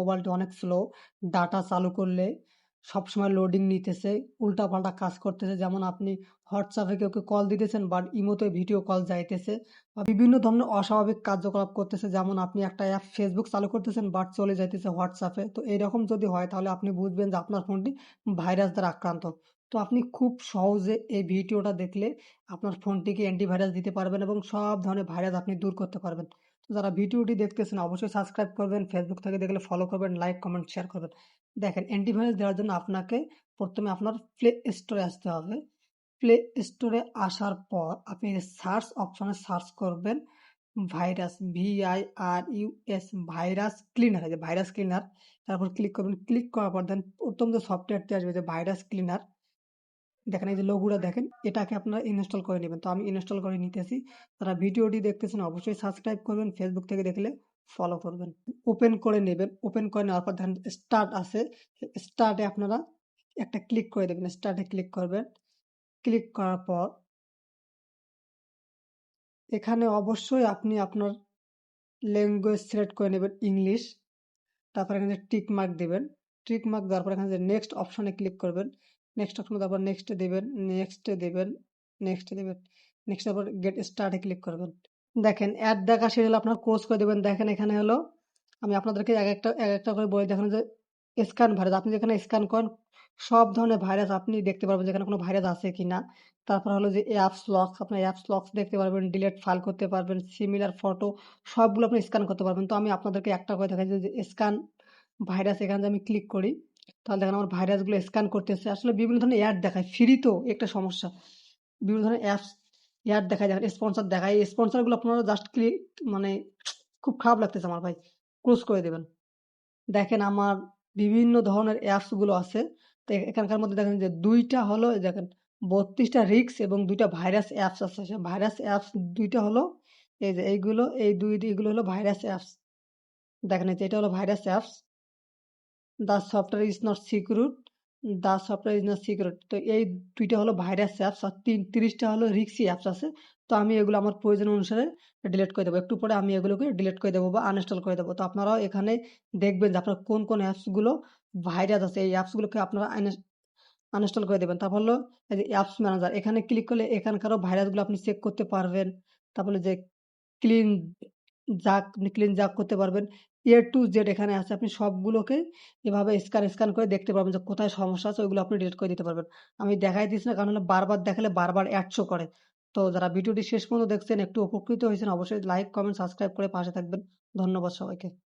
মোবাইলটি অনেক slow, data চালু করলে সবসময় লোডিং নিতেছে, উল্টাপাল্টা কাজ করতেছে। যেমন আপনি হোয়াটসঅ্যাপে কেউকে কল দিতেছেন বাট ইমোতে ভিডিও কল যাইতেছে বা বিভিন্ন ধরনের অস্বাভাবিক কার্যকলাপ করতেছে। যেমন আপনি একটা অ্যাপ ফেসবুক চালু করতেছেন বাট চলে যাইতেছে হোয়াটসঅ্যাপে তো এরকম যদি হয়, তাহলে আপনি বুঝবেন যে আপনার ফোনটি ভাইরাস দ্বারা আক্রান্ত। তো আপনি খুব সহজে এই ভিডিওটা দেখলে আপনার ফোনটিকে অ্যান্টিভাইরাস দিতে পারবেন এবং সব ধরনের ভাইরাস আপনি দূর করতে পারবেন। যারা ভিডিওটি দেখতেছেন, অবশ্যই সাবস্ক্রাইব করবেন ফেসবুক থেকে দেখলে ফলো করবেন লাইক কমেন্ট শেয়ার করবেন। দেখেন অ্যান্টিভাইরাস দেওয়ার জন্য আপনাকে প্রথমে আপনার প্লে স্টোরে আসতে হবে। প্লে স্টোরে আসার পর আপনি সার্চ অপশনে সার্চ করবেন virus VI R US virus cleaner যে ভাইরাস ক্লিনার তারপর ক্লিক করবেন। ক্লিক করার পর দেন প্রথম যে সফটওয়্যারটি আসবে, যে ভাইরাস ক্লিনার দেখেন, এই যে লোগোটা দেখেন, এটাকে আপনারা ইনস্টল করে নেবেন। তো আমি ইনস্টল করে নিতেছি। তারা ভিডিওটি দেখতেছেন, অবশ্যই সাবস্ক্রাইব করবেন ফেসবুক থেকে দেখলে ফলো করবেন। ওপেন করে নেবেন। ওপেন করে নেওয়ার পর দেখেন স্টার্ট আছে। স্টার্টে আপনারা একটা ক্লিক করে দেবেন। স্টার্টে ক্লিক করবেন। ক্লিক করার পর এখানে অবশ্যই আপনি আপনার ল্যাঙ্গুয়েজ সিলেক্ট করে নেবেন ইংলিশ তারপর এখানে টিক মার্ক দেবেন টিক মার্ক দেওয়ার পর এখানে নেক্সট অপশনে ক্লিক করবেন নেক্সট অপশনে তারপর নেক্সটে দেবেন নেক্সটে দেবেন নেক্সটে দেবেন নেক্সট তারপর গেট স্টার্টে ক্লিক করবেন। দেখেন অ্যাড দেখা হলে আপনার কোর্স করে দেবেন। দেখেন, এখানে হলো, আমি আপনাদেরকে এক একটা এক একটা করে বলে দেখেন যে স্ক্যান ভাইরাস আপনি যেখানে স্ক্যান করেন, সব ধরনের ভাইরাস আপনি দেখতে পারবেন যেখানে কোনো ভাইরাস আছে কি না তারপর হলো যে অ্যাপস লক্স আপনার অ্যাপস লক্স দেখতে পারবেন ডিলেট ফাইল করতে পারবেন সিমিলার ফটো সবগুলো আপনি স্ক্যান করতে পারবেন। তো আমি আপনাদেরকে একটা করে দেখাই যে স্ক্যান ভাইরাস এখানে আমি ক্লিক করি তাহলে দেখেন আমার ভাইরাসগুলো স্ক্যান করতেছে। আসলে বিভিন্ন ধরনের অ্যাড দেখায়। ফ্রি তো, একটা সমস্যা। বিভিন্ন ধরনের অ্যাপস অ্যাড দেখায়। দেখেন স্পন্সর দেখায়। এই স্পন্সরগুলো আপনারা জাস্ট ক্লিক মানে খুব খারাপ লাগতেছে আমার ভাই। ক্লোজ করে দেবেন। দেখেন আমার বিভিন্ন ধরনের অ্যাপসগুলো আছে। তো এখানকার মধ্যে দেখেন যে দুইটা হলো দেখেন বত্রিশটা রিক্স এবং দুইটা ভাইরাস অ্যাপস আছে। সে ভাইরাস অ্যাপস দুইটা হলো, এই যে এইগুলো, এই দুই এগুলো হলো ভাইরাস অ্যাপস দেখেন এটা হলো virus apps the software is not secure the software is not secure তো এই দুইটা হলো ভাইরাস অ্যাপস আর তিন, তিরিশটা হলো রিক্সি অ্যাপস আছে। তো আমি এগুলো আমার প্রয়োজন অনুসারে ডিলিট করে দেবো। একটু পরে আমি এগুলোকে ডিলিট করে দেবো বা আনইনস্টল করে দেবো। তো আপনারাও এখানে দেখবেন যে আপনার কোন কোন অ্যাপসগুলো ভাইরাস আছে। এই অ্যাপসগুলোকে আপনারা আনইনস্টল করে দেবেন। তারপর হলো যে অ্যাপস ম্যানেজার এখানে ক্লিক করলে এখানকারও ভাইরাসগুলো আপনি চেক করতে পারবেন। তারপরে যে ক্লিন জাক ক্লিন জাক করতে পারবেন। এ টু জেড এখানে আছে, আপনি সবগুলোকে এভাবে স্ক্যান স্ক্যান করে দেখতে পারবেন যে কোথায় সমস্যা আছে, ওইগুলো আপনি ডিলিট করে দিতে পারবেন। আমি দেখাই দিচ্ছি না, কারণ হলো বারবার দেখালে বারবার অ্যাডশো করে। তো যারা ভিডিওটি শেষ পর্যন্ত দেখছেন, একটু উপকৃত হয়েছেন, অবশ্যই লাইক কমেন্ট সাবস্ক্রাইব করে পাশে থাকবেন। ধন্যবাদ সবাইকে।